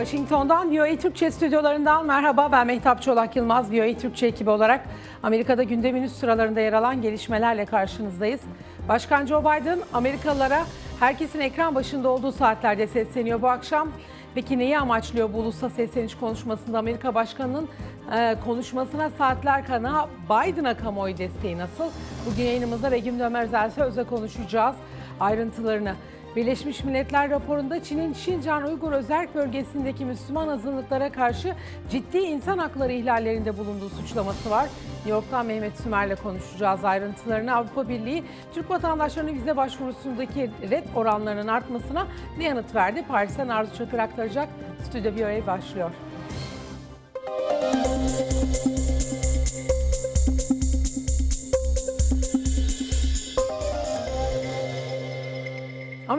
Washington'dan VOA Türkçe stüdyolarından merhaba. Ben Mehtap Çolak Yılmaz. VOA Türkçe ekibi olarak Amerika'da gündemin üst sıralarında yer alan gelişmelerle karşınızdayız. Başkan Joe Biden Amerikalılara herkesin ekran başında olduğu saatlerde sesleniyor bu akşam. Peki neyi amaçlıyor bu ulusa sesleniş konuşmasında Amerika Başkanı'nın e, konuşmasına saatler kana Biden'a kamuoyu desteği nasıl? Bugün yayınımızda Begüm Dömer Zelsöz'le konuşacağız ayrıntılarını. Birleşmiş Milletler raporunda Çin'in Şincan Uygur Özerk bölgesindeki Müslüman azınlıklara karşı ciddi insan hakları ihlallerinde bulunduğu suçlaması var. New York'tan Mehmet Sümer'le konuşacağız ayrıntılarını. Avrupa Birliği Türk vatandaşlarının vize başvurusundaki red oranlarının artmasına ne yanıt verdi? Paris'ten Arzu Çakır aktaracak. Stüdyo BOA başlıyor.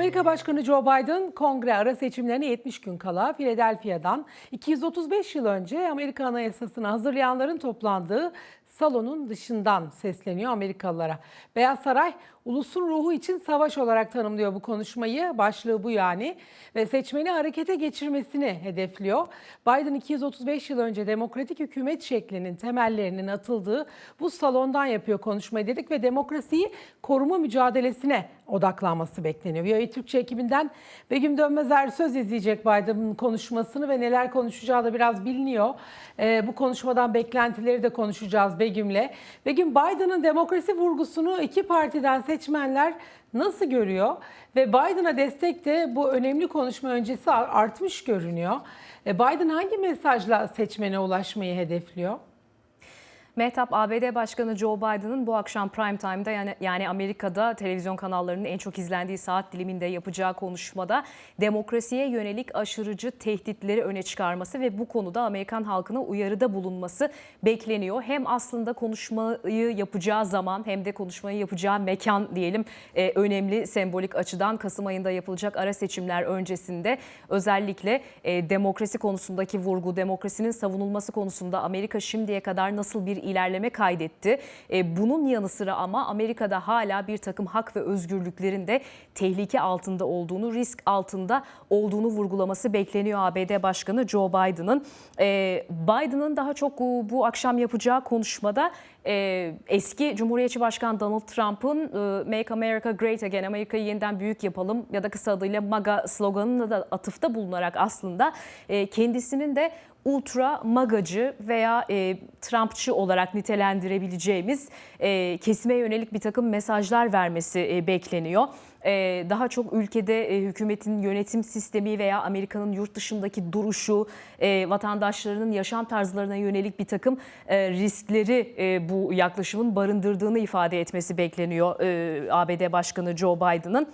Amerika Başkanı Joe Biden kongre ara seçimlerine 70 gün kala Philadelphia'dan 235 yıl önce Amerika Anayasası'nı hazırlayanların toplandığı salonun dışından sesleniyor Amerikalılara. Beyaz Saray ulusun ruhu için savaş olarak tanımlıyor bu konuşmayı. Başlığı bu yani ve seçmeni harekete geçirmesini hedefliyor. Biden 235 yıl önce demokratik hükümet şeklinin temellerinin atıldığı bu salondan yapıyor konuşmayı dedik ve demokrasiyi koruma mücadelesine odaklanması bekleniyor. VOA Türkçe ekibinden Begüm Dönmezer söz izleyecek Biden'ın konuşmasını ve neler konuşacağı da biraz biliniyor. Ee, bu konuşmadan beklentileri de konuşacağız Begüm'le. Begüm Biden'ın demokrasi vurgusunu iki partiden seçmenler nasıl görüyor? Ve Biden'a destek de bu önemli konuşma öncesi artmış görünüyor. E, Biden hangi mesajla seçmene ulaşmayı hedefliyor? Mehtap ABD Başkanı Joe Biden'ın bu akşam prime time'da yani, yani Amerika'da televizyon kanallarının en çok izlendiği saat diliminde yapacağı konuşmada demokrasiye yönelik aşırıcı tehditleri öne çıkarması ve bu konuda Amerikan halkına uyarıda bulunması bekleniyor. Hem aslında konuşmayı yapacağı zaman hem de konuşmayı yapacağı mekan diyelim e, önemli sembolik açıdan Kasım ayında yapılacak ara seçimler öncesinde özellikle e, demokrasi konusundaki vurgu, demokrasinin savunulması konusunda Amerika şimdiye kadar nasıl bir ilerleme kaydetti. E, bunun yanı sıra ama Amerika'da hala bir takım hak ve özgürlüklerin de tehlike altında olduğunu, risk altında olduğunu vurgulaması bekleniyor ABD Başkanı Joe Biden'ın. E, Biden'ın daha çok bu akşam yapacağı konuşmada e, eski Cumhuriyetçi Başkan Donald Trump'ın Make America Great Again, Amerika'yı yeniden büyük yapalım ya da kısa adıyla MAGA sloganına da atıfta bulunarak aslında kendisinin de ultra magacı veya e, Trumpçı olarak nitelendirebileceğimiz e, kesime yönelik bir takım mesajlar vermesi e, bekleniyor. E, daha çok ülkede e, hükümetin yönetim sistemi veya Amerika'nın yurt dışındaki duruşu, e, vatandaşlarının yaşam tarzlarına yönelik bir takım e, riskleri e, bu yaklaşımın barındırdığını ifade etmesi bekleniyor e, ABD Başkanı Joe Biden'ın.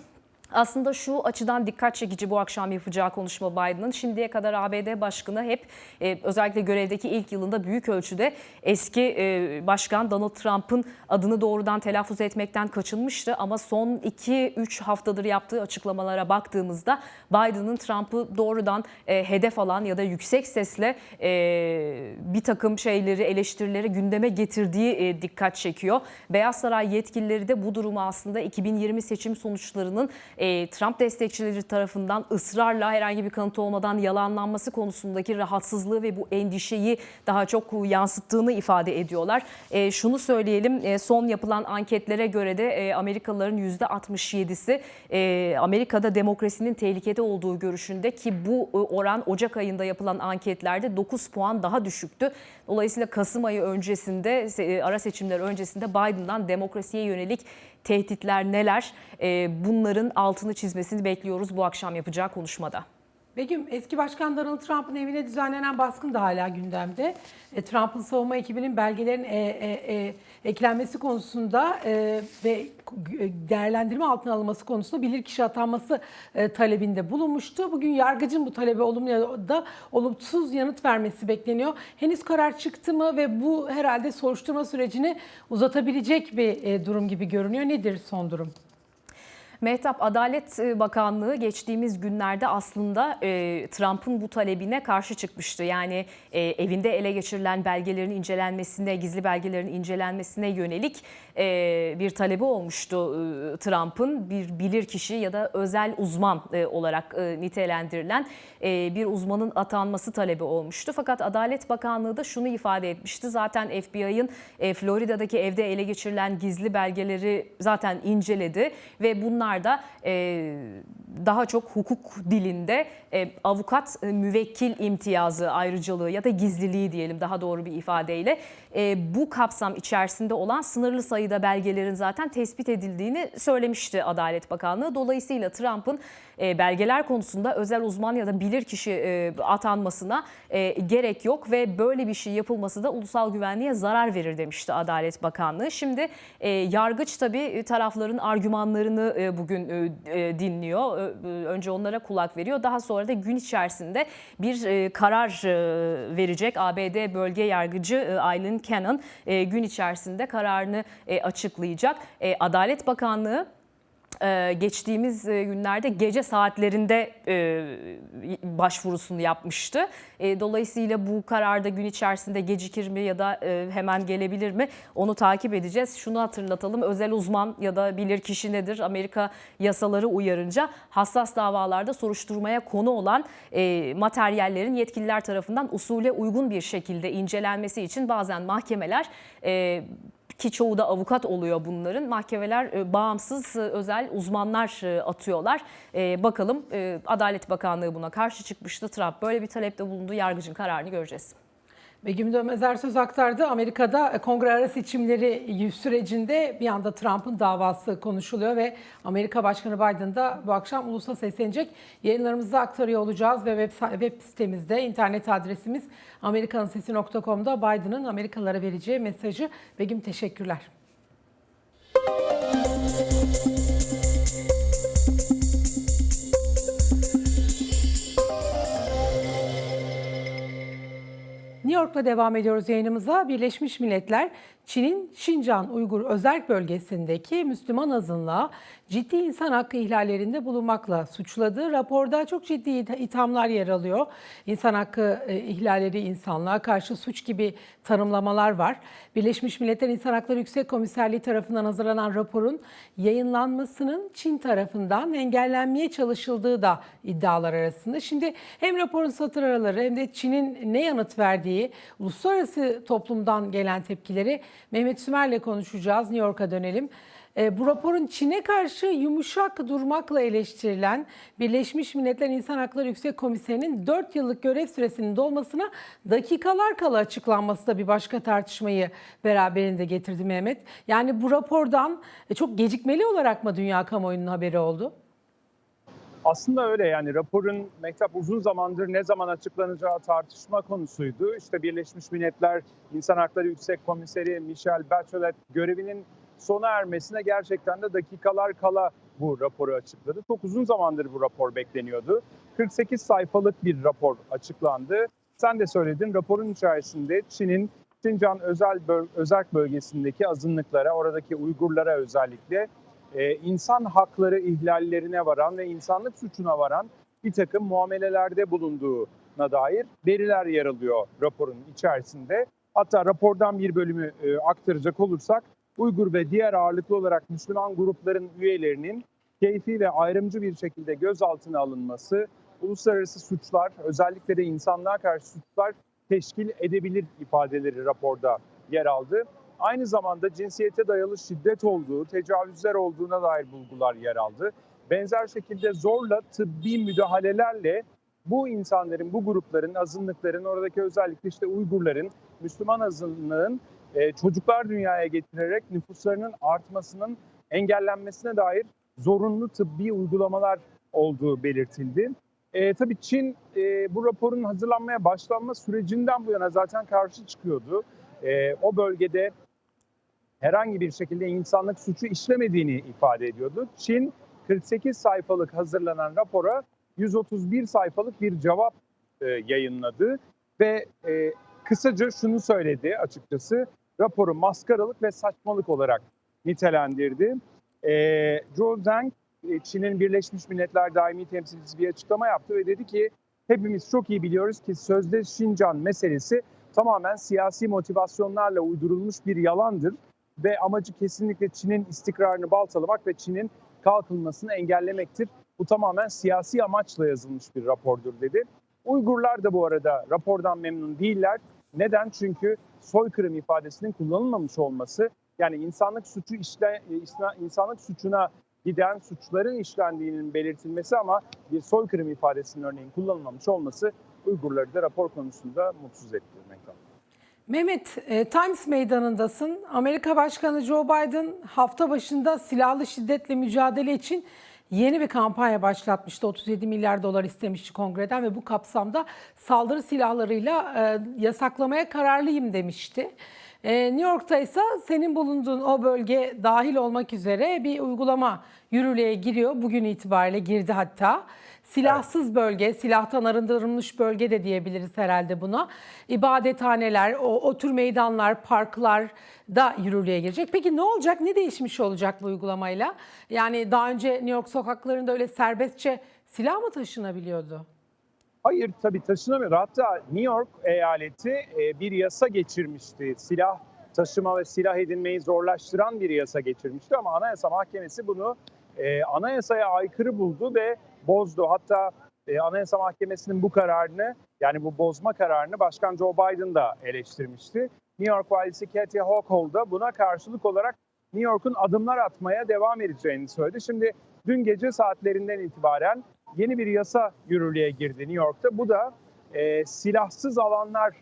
Aslında şu açıdan dikkat çekici bu akşam yapacağı konuşma Biden'ın. Şimdiye kadar ABD Başkanı hep e, özellikle görevdeki ilk yılında büyük ölçüde eski e, başkan Donald Trump'ın adını doğrudan telaffuz etmekten kaçınmıştı. Ama son 2-3 haftadır yaptığı açıklamalara baktığımızda Biden'ın Trump'ı doğrudan e, hedef alan ya da yüksek sesle e, bir takım şeyleri, eleştirileri gündeme getirdiği e, dikkat çekiyor. Beyaz Saray yetkilileri de bu durumu aslında 2020 seçim sonuçlarının e, Trump destekçileri tarafından ısrarla herhangi bir kanıt olmadan yalanlanması konusundaki rahatsızlığı ve bu endişeyi daha çok yansıttığını ifade ediyorlar. E, şunu söyleyelim e, son yapılan anketlere göre de e, Amerikalıların %67'si e, Amerika'da demokrasinin tehlikede olduğu görüşünde ki bu e, oran Ocak ayında yapılan anketlerde 9 puan daha düşüktü. Dolayısıyla Kasım ayı öncesinde e, ara seçimler öncesinde Biden'dan demokrasiye yönelik tehditler neler? E, bunların altını çizmesini bekliyoruz bu akşam yapacağı konuşmada. Begüm, eski başkan Donald Trump'ın evine düzenlenen baskın da hala gündemde. E, Trump'ın savunma ekibinin belgelerin e, e, e, eklenmesi konusunda e, ve değerlendirme altına alınması konusunda bilirkişi atanması e, talebinde bulunmuştu. Bugün yargıcın bu talebe olumlu ya da olumsuz yanıt vermesi bekleniyor. Henüz karar çıktı mı ve bu herhalde soruşturma sürecini uzatabilecek bir e, durum gibi görünüyor. Nedir son durum? Mehtap Adalet e, Bakanlığı geçtiğimiz günlerde aslında e, Trump'ın bu talebine karşı çıkmıştı. Yani e, evinde ele geçirilen belgelerin incelenmesine, gizli belgelerin incelenmesine yönelik e, bir talebi olmuştu e, Trump'ın. Bir bilirkişi ya da özel uzman e, olarak e, nitelendirilen e, bir uzmanın atanması talebi olmuştu. Fakat Adalet Bakanlığı da şunu ifade etmişti. Zaten FBI'ın e, Florida'daki evde ele geçirilen gizli belgeleri zaten inceledi ve bunlar da e, daha çok hukuk dilinde e, avukat e, müvekkil imtiyazı ayrıcalığı ya da gizliliği diyelim daha doğru bir ifadeyle e, bu kapsam içerisinde olan sınırlı sayıda belgelerin zaten tespit edildiğini söylemişti Adalet Bakanlığı. Dolayısıyla Trump'ın e, belgeler konusunda özel uzman ya da bilirkişi e, atanmasına e, gerek yok ve böyle bir şey yapılması da ulusal güvenliğe zarar verir demişti Adalet Bakanlığı. Şimdi e, yargıç tabii tarafların argümanlarını e, bugün e, e, dinliyor. E, Önce onlara kulak veriyor. Daha sonra da gün içerisinde bir karar verecek. ABD bölge yargıcı Aileen Cannon gün içerisinde kararını açıklayacak. Adalet Bakanlığı ee, geçtiğimiz e, günlerde gece saatlerinde e, başvurusunu yapmıştı. E, Dolayısıyla bu kararda gün içerisinde gecikir mi ya da e, hemen gelebilir mi onu takip edeceğiz. Şunu hatırlatalım özel uzman ya da bilirkişi nedir? Amerika yasaları uyarınca hassas davalarda soruşturmaya konu olan e, materyallerin yetkililer tarafından usule uygun bir şekilde incelenmesi için bazen mahkemeler e, ki çoğu da avukat oluyor bunların. Mahkemeler e, bağımsız e, özel uzmanlar e, atıyorlar. Bakalım Adalet Bakanlığı buna karşı çıkmıştı. Trump böyle bir talepte bulundu. Yargıcın kararını göreceğiz. Begüm Dönmezer söz aktardı. Amerika'da e, kongre ara seçimleri sürecinde bir anda Trump'ın davası konuşuluyor ve Amerika Başkanı Biden da bu akşam ulusa seslenecek. Yayınlarımızda aktarıyor olacağız ve web, web sitemizde internet adresimiz amerikansesi.com'da Biden'ın Amerikalılara vereceği mesajı. Begüm teşekkürler. New York'la devam ediyoruz yayınımıza. Birleşmiş Milletler Çin'in Şincan Uygur Özerk Bölgesi'ndeki Müslüman azınlığa ciddi insan hakkı ihlallerinde bulunmakla suçladı. Raporda çok ciddi ithamlar yer alıyor. İnsan hakkı e, ihlalleri insanlığa karşı suç gibi tanımlamalar var. Birleşmiş Milletler İnsan Hakları Yüksek Komiserliği tarafından hazırlanan raporun yayınlanmasının Çin tarafından engellenmeye çalışıldığı da iddialar arasında. Şimdi hem raporun satır araları hem de Çin'in ne yanıt verdiği, uluslararası toplumdan gelen tepkileri Mehmet Sümer'le konuşacağız. New York'a dönelim. E, bu raporun Çin'e karşı yumuşak durmakla eleştirilen Birleşmiş Milletler İnsan Hakları Yüksek Komiseri'nin 4 yıllık görev süresinin dolmasına dakikalar kala açıklanması da bir başka tartışmayı beraberinde getirdi Mehmet. Yani bu rapordan e, çok gecikmeli olarak mı dünya kamuoyunun haberi oldu? Aslında öyle yani raporun Mektap uzun zamandır ne zaman açıklanacağı tartışma konusuydu. İşte Birleşmiş Milletler İnsan Hakları Yüksek Komiseri Michelle Bachelet görevinin sona ermesine gerçekten de dakikalar kala bu raporu açıkladı. Çok uzun zamandır bu rapor bekleniyordu. 48 sayfalık bir rapor açıklandı. Sen de söyledin raporun içerisinde Çin'in Şincan özel böl- özerk bölgesindeki azınlıklara, oradaki Uygurlara özellikle e, insan hakları ihlallerine varan ve insanlık suçuna varan bir takım muamelelerde bulunduğuna dair veriler yer alıyor raporun içerisinde. Hatta rapordan bir bölümü e, aktaracak olursak Uygur ve diğer ağırlıklı olarak Müslüman grupların üyelerinin keyfi ve ayrımcı bir şekilde gözaltına alınması, uluslararası suçlar, özellikle de insanlığa karşı suçlar teşkil edebilir ifadeleri raporda yer aldı. Aynı zamanda cinsiyete dayalı şiddet olduğu, tecavüzler olduğuna dair bulgular yer aldı. Benzer şekilde zorla tıbbi müdahalelerle bu insanların, bu grupların, azınlıkların, oradaki özellikle işte Uygurların, Müslüman azınlığın e, çocuklar dünyaya getirerek nüfuslarının artmasının engellenmesine dair zorunlu tıbbi uygulamalar olduğu belirtildi. E, tabii Çin e, bu raporun hazırlanmaya başlanma sürecinden bu yana zaten karşı çıkıyordu. E, o bölgede herhangi bir şekilde insanlık suçu işlemediğini ifade ediyordu. Çin 48 sayfalık hazırlanan rapora 131 sayfalık bir cevap e, yayınladı ve e, kısaca şunu söyledi açıkçası. Raporu maskaralık ve saçmalık olarak nitelendirdi. E, Zhou Zhang e, Çin'in Birleşmiş Milletler Daimi Temsilcisi bir açıklama yaptı ve dedi ki hepimiz çok iyi biliyoruz ki sözde Şincan meselesi tamamen siyasi motivasyonlarla uydurulmuş bir yalandır ve amacı kesinlikle Çin'in istikrarını baltalamak ve Çin'in kalkınmasını engellemektir. Bu tamamen siyasi amaçla yazılmış bir rapordur dedi. Uygurlar da bu arada rapordan memnun değiller. Neden? Çünkü soykırım ifadesinin kullanılmamış olması yani insanlık suçu işle, e, insanlık suçuna giden suçların işlendiğinin belirtilmesi ama bir soykırım ifadesinin örneğin kullanılmamış olması Uygurları da rapor konusunda mutsuz etti. Mehmet, e, Times Meydanı'ndasın. Amerika Başkanı Joe Biden hafta başında silahlı şiddetle mücadele için yeni bir kampanya başlatmıştı. 37 milyar dolar istemişti kongreden ve bu kapsamda saldırı silahlarıyla e, yasaklamaya kararlıyım demişti. E, New York'ta ise senin bulunduğun o bölge dahil olmak üzere bir uygulama yürürlüğe giriyor. Bugün itibariyle girdi hatta. Silahsız bölge, silahtan arındırılmış bölge de diyebiliriz herhalde buna. İbadethaneler, o, o tür meydanlar, parklar da yürürlüğe girecek. Peki ne olacak, ne değişmiş olacak bu uygulamayla? Yani daha önce New York sokaklarında öyle serbestçe silah mı taşınabiliyordu? Hayır tabii taşınamıyor. Hatta New York eyaleti e, bir yasa geçirmişti. Silah taşıma ve silah edinmeyi zorlaştıran bir yasa geçirmişti ama Anayasa Mahkemesi bunu e, anayasaya aykırı buldu ve bozdu. Hatta e, Anayasa Mahkemesi'nin bu kararını yani bu bozma kararını Başkan Joe Biden da eleştirmişti. New York valisi Kathy Hochul da buna karşılık olarak New York'un adımlar atmaya devam edeceğini söyledi. Şimdi dün gece saatlerinden itibaren yeni bir yasa yürürlüğe girdi New York'ta. Bu da e, silahsız alanlar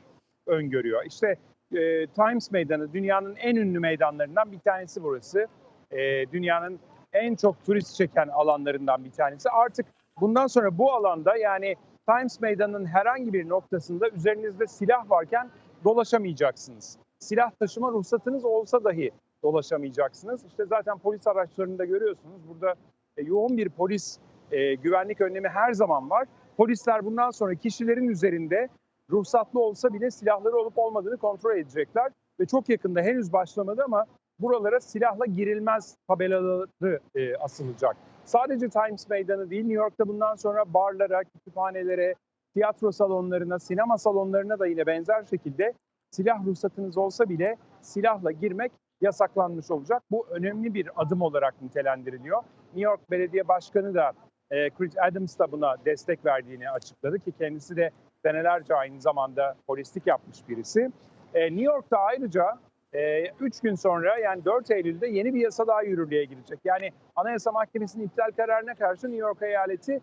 öngörüyor. İşte e, Times Meydanı dünyanın en ünlü meydanlarından bir tanesi burası. E, dünyanın en çok turist çeken alanlarından bir tanesi. Artık bundan sonra bu alanda yani Times Meydanı'nın herhangi bir noktasında üzerinizde silah varken dolaşamayacaksınız. Silah taşıma ruhsatınız olsa dahi dolaşamayacaksınız. İşte zaten polis araçlarında görüyorsunuz. Burada e, yoğun bir polis e, güvenlik önlemi her zaman var. Polisler bundan sonra kişilerin üzerinde ruhsatlı olsa bile silahları olup olmadığını kontrol edecekler. Ve çok yakında henüz başlamadı ama buralara silahla girilmez tabelaları e, asılacak. Sadece Times Meydanı değil, New York'ta bundan sonra barlara, kütüphanelere, tiyatro salonlarına, sinema salonlarına da yine benzer şekilde silah ruhsatınız olsa bile silahla girmek yasaklanmış olacak. Bu önemli bir adım olarak nitelendiriliyor. New York Belediye Başkanı da e, Chris Adams da buna destek verdiğini açıkladı ki kendisi de senelerce aynı zamanda polislik yapmış birisi. E, New York'ta ayrıca 3 gün sonra yani 4 Eylül'de yeni bir yasa daha yürürlüğe girecek. Yani Anayasa Mahkemesi'nin iptal kararına karşı New York eyaleti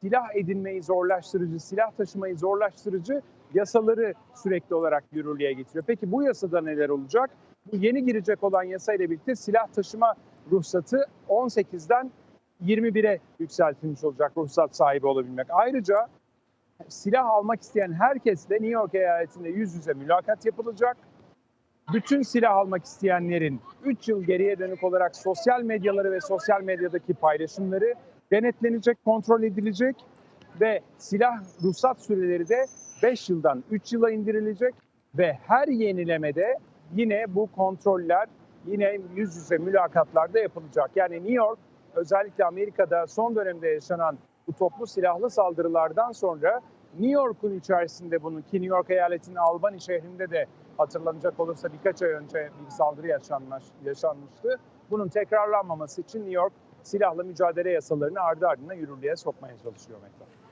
silah edinmeyi zorlaştırıcı, silah taşımayı zorlaştırıcı yasaları sürekli olarak yürürlüğe getiriyor. Peki bu yasada neler olacak? Bu yeni girecek olan yasa ile birlikte silah taşıma ruhsatı 18'den 21'e yükseltilmiş olacak ruhsat sahibi olabilmek. Ayrıca silah almak isteyen herkesle New York eyaletinde yüz yüze mülakat yapılacak. Bütün silah almak isteyenlerin 3 yıl geriye dönük olarak sosyal medyaları ve sosyal medyadaki paylaşımları denetlenecek, kontrol edilecek ve silah ruhsat süreleri de 5 yıldan 3 yıla indirilecek ve her yenilemede yine bu kontroller yine yüz yüze mülakatlarda yapılacak. Yani New York özellikle Amerika'da son dönemde yaşanan bu toplu silahlı saldırılardan sonra New York'un içerisinde bunu ki New York eyaletinin Albany şehrinde de hatırlanacak olursa birkaç ay önce bir saldırı yaşanmış, yaşanmıştı. Bunun tekrarlanmaması için New York silahlı mücadele yasalarını ardı ardına yürürlüğe sokmaya çalışıyor Mehtap.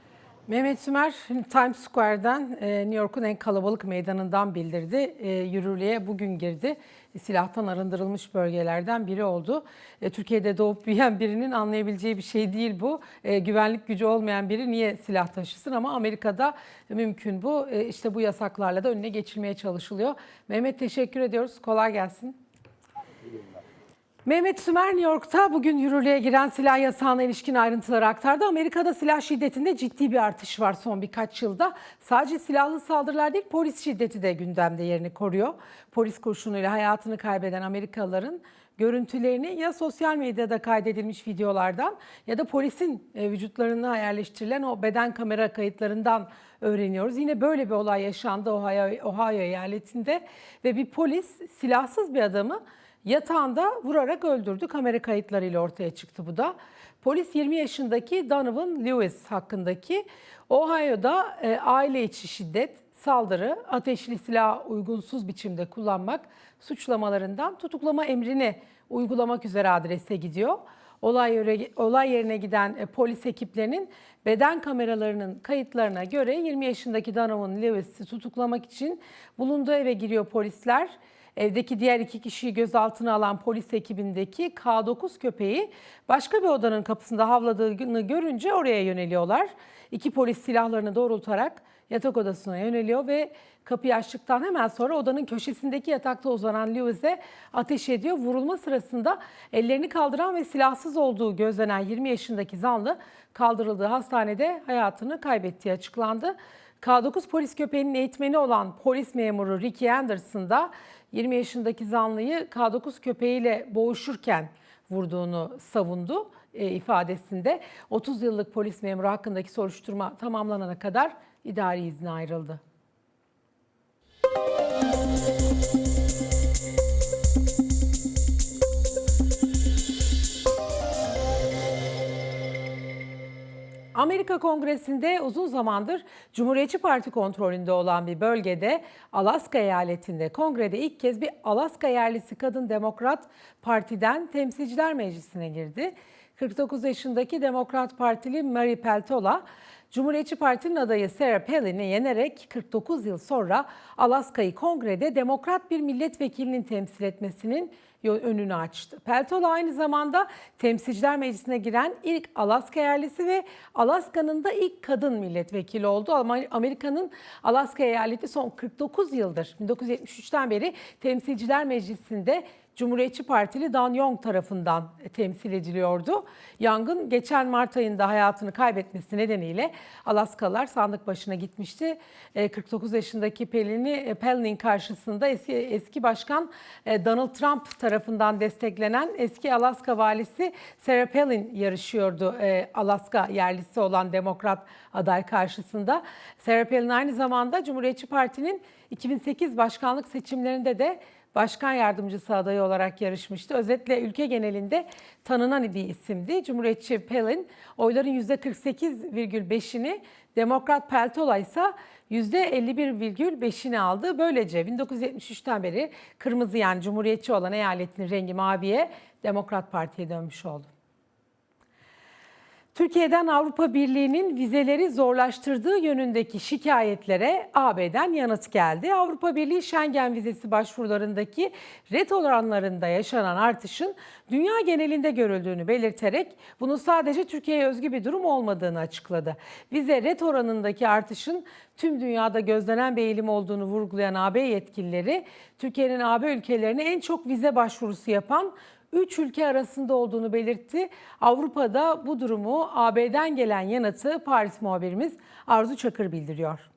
Mehmet Sümer Times Square'dan e, New York'un en kalabalık meydanından bildirdi. E, Yürürlüğe bugün girdi. Silahtan arındırılmış bölgelerden biri oldu. E, Türkiye'de doğup büyüyen birinin anlayabileceği bir şey değil bu. E, Güvenlik gücü olmayan biri niye silah taşısın ama Amerika'da mümkün bu. E, İşte bu yasaklarla da önüne geçilmeye çalışılıyor. Mehmet teşekkür ediyoruz. Kolay gelsin. Mehmet Sümer New York'ta bugün yürürlüğe giren silah yasağına ilişkin ayrıntıları aktardı. Amerika'da silah şiddetinde ciddi bir artış var son birkaç yılda. Sadece silahlı saldırılar değil polis şiddeti de gündemde yerini koruyor. Polis kurşunuyla hayatını kaybeden Amerikalıların görüntülerini ya sosyal medyada kaydedilmiş videolardan ya da polisin e, vücutlarına yerleştirilen o beden kamera kayıtlarından öğreniyoruz. Yine böyle bir olay yaşandı Ohio, Ohio eyaletinde ve bir polis silahsız bir adamı yatağında vurarak öldürdü. Kamera kayıtlarıyla ortaya çıktı bu da. Polis 20 yaşındaki Donovan Lewis hakkındaki Ohio'da e, aile içi şiddet, saldırı, ateşli silah uygunsuz biçimde kullanmak suçlamalarından tutuklama emrini uygulamak üzere adrese gidiyor. Olay, yere, olay yerine giden e, polis ekiplerinin beden kameralarının kayıtlarına göre 20 yaşındaki Donovan Lewis'i tutuklamak için bulunduğu eve giriyor polisler. Evdeki diğer iki kişiyi gözaltına alan polis ekibindeki K9 köpeği başka bir odanın kapısında havladığını görünce oraya yöneliyorlar. İki polis silahlarını doğrultarak yatak odasına yöneliyor ve kapıyı açtıktan hemen sonra odanın köşesindeki yatakta uzanan Lewis'e ateş ediyor. Vurulma sırasında ellerini kaldıran ve silahsız olduğu gözlenen 20 yaşındaki zanlı kaldırıldığı hastanede hayatını kaybettiği açıklandı. K9 polis köpeğinin eğitmeni olan polis memuru Ricky Anderson da 20 yaşındaki zanlıyı K9 köpeğiyle boğuşurken vurduğunu savundu e, ifadesinde. 30 yıllık polis memuru hakkındaki soruşturma tamamlanana kadar idari izne ayrıldı. Amerika Kongresi'nde uzun zamandır Cumhuriyetçi Parti kontrolünde olan bir bölgede Alaska eyaletinde kongrede ilk kez bir Alaska yerlisi kadın Demokrat Parti'den Temsilciler Meclisi'ne girdi. 49 yaşındaki Demokrat Partili Mary Peltola Cumhuriyetçi Parti'nin adayı Sarah Palin'i yenerek 49 yıl sonra Alaska'yı kongrede demokrat bir milletvekilinin temsil etmesinin önünü açtı. Peltola aynı zamanda Temsilciler Meclisi'ne giren ilk Alaska yerlisi ve Alaska'nın da ilk kadın milletvekili oldu. Amerika'nın Alaska eyaleti son 49 yıldır 1973'ten beri Temsilciler Meclisi'nde Cumhuriyetçi Partili Dan Young tarafından temsil ediliyordu. Young'ın geçen Mart ayında hayatını kaybetmesi nedeniyle Alaskalılar sandık başına gitmişti. E, 49 yaşındaki Pelin'i Pelin'in karşısında eski, eski başkan e, Donald Trump tarafından desteklenen eski Alaska valisi Sarah Palin yarışıyordu. E, Alaska yerlisi olan demokrat aday karşısında. Sarah Palin aynı zamanda Cumhuriyetçi Parti'nin 2008 başkanlık seçimlerinde de başkan yardımcısı adayı olarak yarışmıştı. Özetle ülke genelinde tanınan bir isimdi. Cumhuriyetçi Palin oyların %48,5'ini, Demokrat Peltola ise %51,5'ini aldı. Böylece 1973'ten beri kırmızı yani Cumhuriyetçi olan eyaletin rengi maviye Demokrat Parti'ye dönmüş oldu. Türkiye'den Avrupa Birliği'nin vizeleri zorlaştırdığı yönündeki şikayetlere AB'den yanıt geldi. Avrupa Birliği Schengen vizesi başvurularındaki red oranlarında yaşanan artışın dünya genelinde görüldüğünü belirterek bunun sadece Türkiye'ye özgü bir durum olmadığını açıkladı. Vize red oranındaki artışın tüm dünyada gözlenen bir eğilim olduğunu vurgulayan AB yetkilileri, Türkiye'nin AB ülkelerine en çok vize başvurusu yapan 3 ülke arasında olduğunu belirtti. Avrupa'da bu durumu AB'den gelen yanıtı Paris muhabirimiz Arzu Çakır bildiriyor.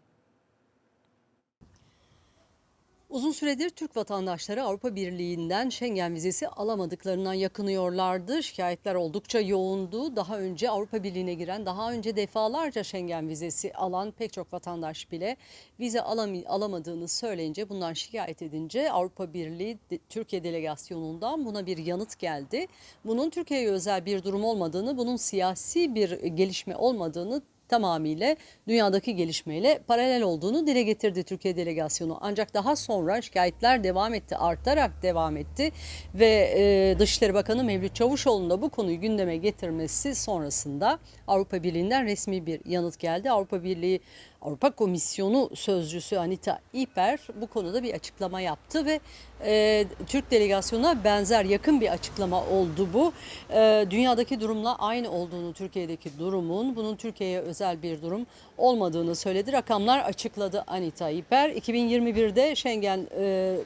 Uzun süredir Türk vatandaşları Avrupa Birliği'nden Schengen vizesi alamadıklarından yakınıyorlardı. Şikayetler oldukça yoğundu. Daha önce Avrupa Birliği'ne giren, daha önce defalarca Schengen vizesi alan pek çok vatandaş bile vize alami- alamadığını söyleyince, bundan şikayet edince Avrupa Birliği Türkiye delegasyonundan buna bir yanıt geldi. Bunun Türkiye'ye özel bir durum olmadığını, bunun siyasi bir gelişme olmadığını tamamıyla dünyadaki gelişmeyle paralel olduğunu dile getirdi Türkiye delegasyonu. Ancak daha sonra şikayetler devam etti, artarak devam etti ve e, Dışişleri Bakanı Mevlüt Çavuşoğlu'nun da bu konuyu gündeme getirmesi sonrasında Avrupa Birliği'nden resmi bir yanıt geldi. Avrupa Birliği Avrupa Komisyonu sözcüsü Anita İper bu konuda bir açıklama yaptı ve e, Türk delegasyonuna benzer yakın bir açıklama oldu bu. E, dünyadaki durumla aynı olduğunu, Türkiye'deki durumun bunun Türkiye'ye özel bir durum olmadığını söyledi. Rakamlar açıkladı Anita İper. 2021'de Schengen e,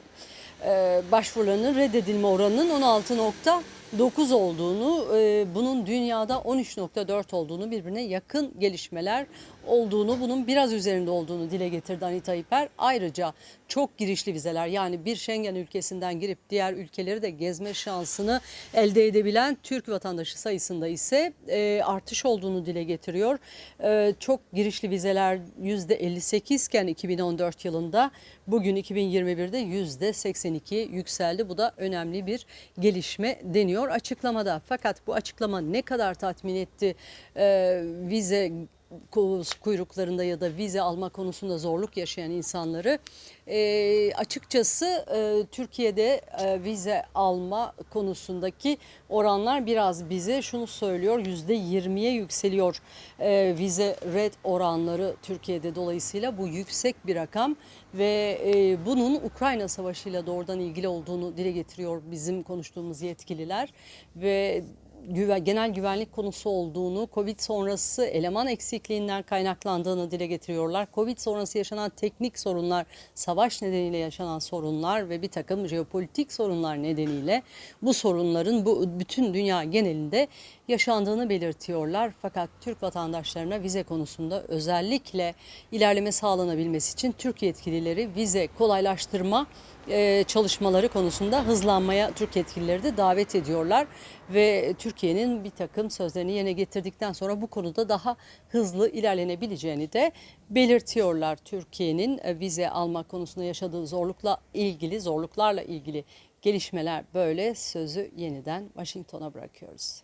e, başvurularının reddedilme oranının 16.9 olduğunu, e, bunun dünyada 13.4 olduğunu birbirine yakın gelişmeler olduğunu, bunun biraz üzerinde olduğunu dile getirdi Anita İper. Ayrıca çok girişli vizeler yani bir Schengen ülkesinden girip diğer ülkeleri de gezme şansını elde edebilen Türk vatandaşı sayısında ise e, artış olduğunu dile getiriyor. E, çok girişli vizeler %58 iken 2014 yılında bugün 2021'de %82 yükseldi. Bu da önemli bir gelişme deniyor açıklamada. Fakat bu açıklama ne kadar tatmin etti e, vize kuyruklarında ya da vize alma konusunda zorluk yaşayan insanları e, açıkçası e, Türkiye'de e, vize alma konusundaki oranlar biraz bize şunu söylüyor yüzde 20'ye yükseliyor. E, vize red oranları Türkiye'de dolayısıyla bu yüksek bir rakam ve e, bunun Ukrayna Savaşı ile doğrudan ilgili olduğunu dile getiriyor bizim konuştuğumuz yetkililer ve güve- genel güvenlik konusu olduğunu, Covid sonrası eleman eksikliğinden kaynaklandığını dile getiriyorlar. Covid sonrası yaşanan teknik sorunlar, savaş nedeniyle yaşanan sorunlar ve bir takım jeopolitik sorunlar nedeniyle bu sorunların bu bütün dünya genelinde yaşandığını belirtiyorlar. Fakat Türk vatandaşlarına vize konusunda özellikle ilerleme sağlanabilmesi için Türk yetkilileri vize kolaylaştırma e, çalışmaları konusunda hızlanmaya Türk yetkilileri de davet ediyorlar ve Türkiye'nin bir takım sözlerini yerine getirdikten sonra bu konuda daha hızlı ilerlenebileceğini de belirtiyorlar. Türkiye'nin vize alma konusunda yaşadığı zorlukla ilgili zorluklarla ilgili gelişmeler böyle sözü yeniden Washington'a bırakıyoruz.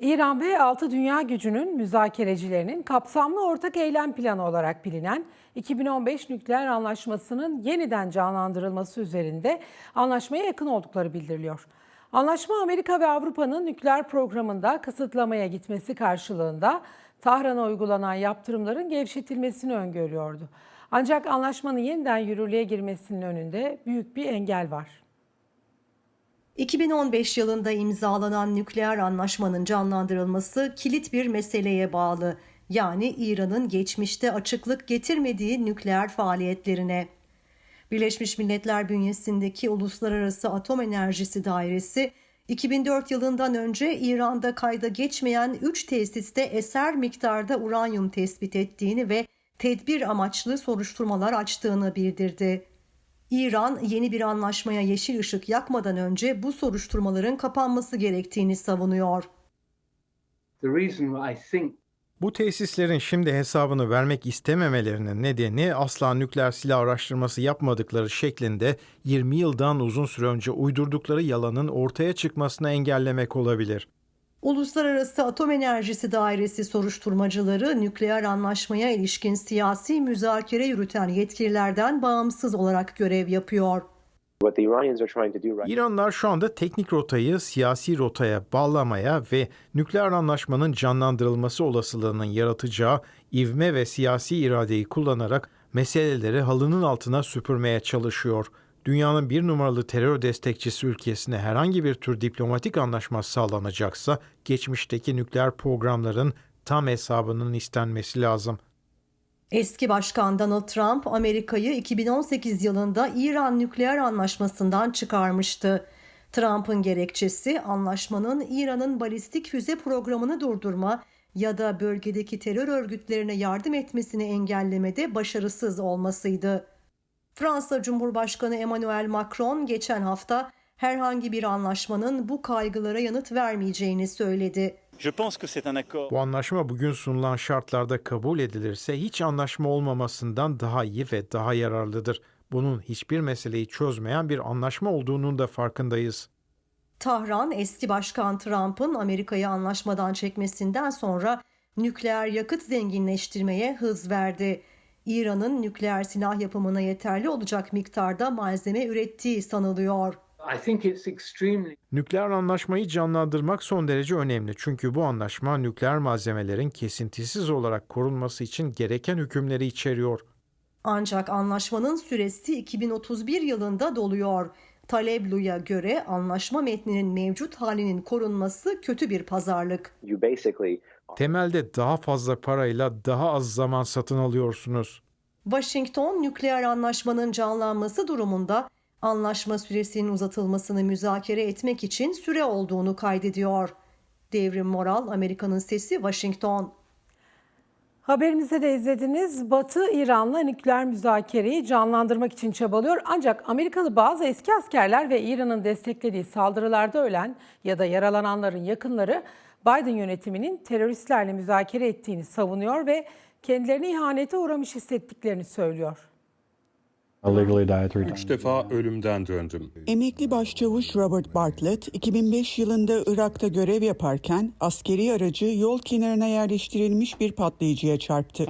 İran ve altı dünya gücünün müzakerecilerinin kapsamlı ortak eylem planı olarak bilinen 2015 nükleer anlaşmasının yeniden canlandırılması üzerinde anlaşmaya yakın oldukları bildiriliyor. Anlaşma Amerika ve Avrupa'nın nükleer programında kısıtlamaya gitmesi karşılığında Tahran'a uygulanan yaptırımların gevşetilmesini öngörüyordu. Ancak anlaşmanın yeniden yürürlüğe girmesinin önünde büyük bir engel var. 2015 yılında imzalanan nükleer anlaşmanın canlandırılması kilit bir meseleye bağlı. Yani İran'ın geçmişte açıklık getirmediği nükleer faaliyetlerine. Birleşmiş Milletler bünyesindeki Uluslararası Atom Enerjisi Dairesi 2004 yılından önce İran'da kayda geçmeyen 3 tesiste eser miktarda uranyum tespit ettiğini ve tedbir amaçlı soruşturmalar açtığını bildirdi. İran yeni bir anlaşmaya yeşil ışık yakmadan önce bu soruşturmaların kapanması gerektiğini savunuyor. Bu tesislerin şimdi hesabını vermek istememelerinin nedeni asla nükleer silah araştırması yapmadıkları şeklinde 20 yıldan uzun süre önce uydurdukları yalanın ortaya çıkmasını engellemek olabilir. Uluslararası Atom Enerjisi Dairesi soruşturmacıları nükleer anlaşmaya ilişkin siyasi müzakere yürüten yetkililerden bağımsız olarak görev yapıyor. İranlılar şu anda teknik rotayı siyasi rotaya bağlamaya ve nükleer anlaşmanın canlandırılması olasılığının yaratacağı ivme ve siyasi iradeyi kullanarak meseleleri halının altına süpürmeye çalışıyor. Dünyanın bir numaralı terör destekçisi ülkesine herhangi bir tür diplomatik anlaşma sağlanacaksa geçmişteki nükleer programların tam hesabının istenmesi lazım. Eski Başkan Donald Trump Amerika'yı 2018 yılında İran nükleer anlaşmasından çıkarmıştı. Trump'ın gerekçesi anlaşmanın İran'ın balistik füze programını durdurma ya da bölgedeki terör örgütlerine yardım etmesini engellemede başarısız olmasıydı. Fransa Cumhurbaşkanı Emmanuel Macron geçen hafta herhangi bir anlaşmanın bu kaygılara yanıt vermeyeceğini söyledi. Je pense que c'est un accord Bu anlaşma bugün sunulan şartlarda kabul edilirse hiç anlaşma olmamasından daha iyi ve daha yararlıdır. Bunun hiçbir meseleyi çözmeyen bir anlaşma olduğunun da farkındayız. Tahran eski başkan Trump'ın Amerika'yı anlaşmadan çekmesinden sonra nükleer yakıt zenginleştirmeye hız verdi. İran'ın nükleer silah yapımına yeterli olacak miktarda malzeme ürettiği sanılıyor. Nükleer anlaşmayı canlandırmak son derece önemli çünkü bu anlaşma nükleer malzemelerin kesintisiz olarak korunması için gereken hükümleri içeriyor. Ancak anlaşmanın süresi 2031 yılında doluyor. Taleblu'ya göre anlaşma metninin mevcut halinin korunması kötü bir pazarlık. Temelde daha fazla parayla daha az zaman satın alıyorsunuz. Washington nükleer anlaşmanın canlanması durumunda anlaşma süresinin uzatılmasını müzakere etmek için süre olduğunu kaydediyor. Devrim Moral, Amerika'nın Sesi, Washington. Haberimizde de izlediniz. Batı İran'la nükleer müzakereyi canlandırmak için çabalıyor. Ancak Amerikalı bazı eski askerler ve İran'ın desteklediği saldırılarda ölen ya da yaralananların yakınları Biden yönetiminin teröristlerle müzakere ettiğini savunuyor ve kendilerini ihanete uğramış hissettiklerini söylüyor. Üç defa ölümden döndüm. Emekli Başçavuş Robert Bartlett, 2005 yılında Irak'ta görev yaparken askeri aracı yol kenarına yerleştirilmiş bir patlayıcıya çarptı.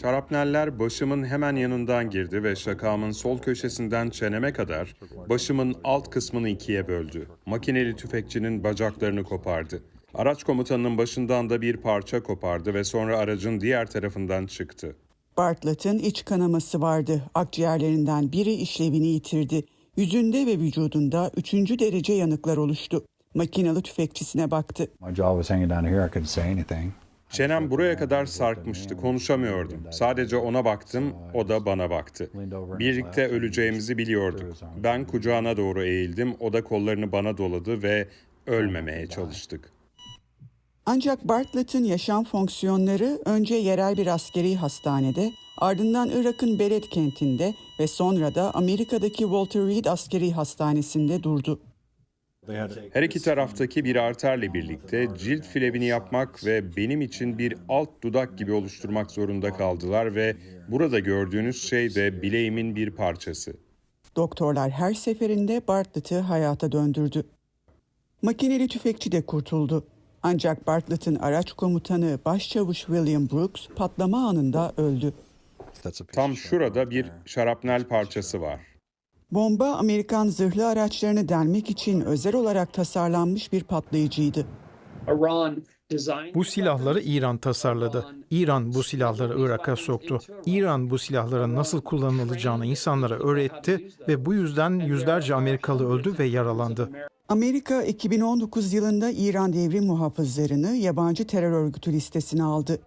Şarapneller başımın hemen yanından girdi ve şakamın sol köşesinden çeneme kadar başımın alt kısmını ikiye böldü. Makineli tüfekçinin bacaklarını kopardı. Araç komutanının başından da bir parça kopardı ve sonra aracın diğer tarafından çıktı. Bartlett'ın iç kanaması vardı. Akciğerlerinden biri işlevini yitirdi. Yüzünde ve vücudunda üçüncü derece yanıklar oluştu. Makinalı tüfekçisine baktı. My jaw was hanging down here. I couldn't say anything. Çenem buraya kadar sarkmıştı, konuşamıyordum. Sadece ona baktım, o da bana baktı. Birlikte öleceğimizi biliyorduk. Ben kucağına doğru eğildim, o da kollarını bana doladı ve ölmemeye çalıştık. Ancak Bartlett'ın yaşam fonksiyonları önce yerel bir askeri hastanede, ardından Irak'ın Bered kentinde ve sonra da Amerika'daki Walter Reed Askeri Hastanesi'nde durdu. Her iki taraftaki bir arterle birlikte cilt filebini yapmak ve benim için bir alt dudak gibi oluşturmak zorunda kaldılar ve burada gördüğünüz şey de bileğimin bir parçası. Doktorlar her seferinde Bartlett'ı hayata döndürdü. Makineli tüfekçi de kurtuldu. Ancak Bartlett'ın araç komutanı Başçavuş William Brooks patlama anında öldü. Tam şurada bir şarapnel parçası var. Bomba Amerikan zırhlı araçlarını delmek için özel olarak tasarlanmış bir patlayıcıydı. Bu silahları İran tasarladı. İran bu silahları Irak'a soktu. İran bu silahların nasıl kullanılacağını insanlara öğretti ve bu yüzden yüzlerce Amerikalı öldü ve yaralandı. Amerika 2019 yılında İran devrim muhafızlarını yabancı terör örgütü listesine aldı.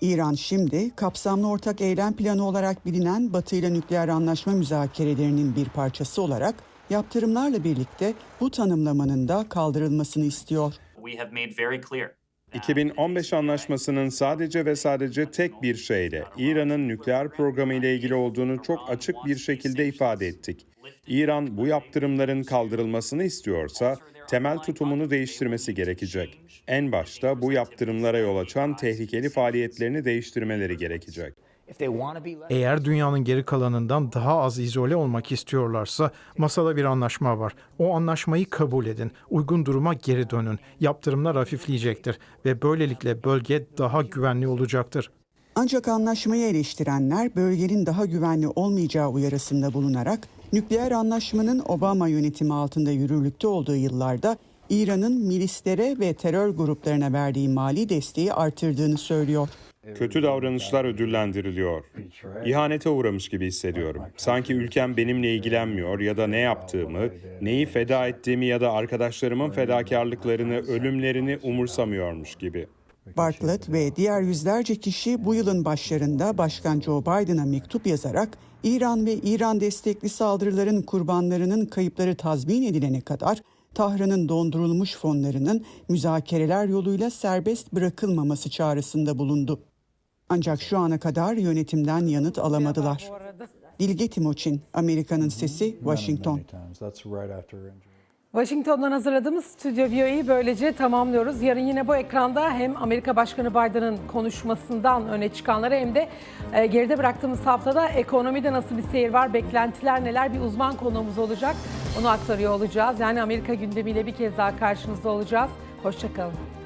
İran şimdi kapsamlı ortak eylem planı olarak bilinen Batı ile nükleer anlaşma müzakerelerinin bir parçası olarak yaptırımlarla birlikte bu tanımlamanın da kaldırılmasını istiyor. we have made very clear 2015 anlaşmasının sadece ve sadece tek bir şeyle İran'ın nükleer programı ile ilgili olduğunu çok açık bir şekilde ifade ettik. İran bu yaptırımların kaldırılmasını istiyorsa temel tutumunu değiştirmesi gerekecek. En başta bu yaptırımlara yol açan tehlikeli faaliyetlerini değiştirmeleri gerekecek. Eğer dünyanın geri kalanından daha az izole olmak istiyorlarsa masada bir anlaşma var. O anlaşmayı kabul edin. Uygun duruma geri dönün. Yaptırımlar hafifleyecektir ve böylelikle bölge daha güvenli olacaktır. Ancak anlaşmayı eleştirenler bölgenin daha güvenli olmayacağı uyarısında bulunarak nükleer anlaşmanın Obama yönetimi altında yürürlükte olduğu yıllarda İran'ın milislere ve terör gruplarına verdiği mali desteği artırdığını söylüyor. Kötü davranışlar ödüllendiriliyor. İhanete uğramış gibi hissediyorum. Sanki ülkem benimle ilgilenmiyor ya da ne yaptığımı, neyi feda ettiğimi ya da arkadaşlarımın fedakarlıklarını, ölümlerini umursamıyormuş gibi. Bartlett ve diğer yüzlerce kişi bu yılın başlarında Başkan Joe Biden'a mektup yazarak İran ve İran destekli saldırıların kurbanlarının kayıpları tazmin edilene kadar Tahran'ın dondurulmuş fonlarının müzakereler yoluyla serbest bırakılmaması çağrısında bulundu. Ancak şu ana kadar yönetimden yanıt alamadılar. Dilge Timoçin, Amerika'nın Sesi, Washington. Washington'dan hazırladığımız Stüdyo VO'yu böylece tamamlıyoruz. Yarın yine bu ekranda hem Amerika Başkanı Biden'ın konuşmasından öne çıkanları hem de e, geride bıraktığımız haftada ekonomide nasıl bir seyir var, beklentiler neler bir uzman konuğumuz olacak. Onu aktarıyor olacağız. Yani Amerika gündemiyle bir kez daha karşınızda olacağız. Hoşçakalın.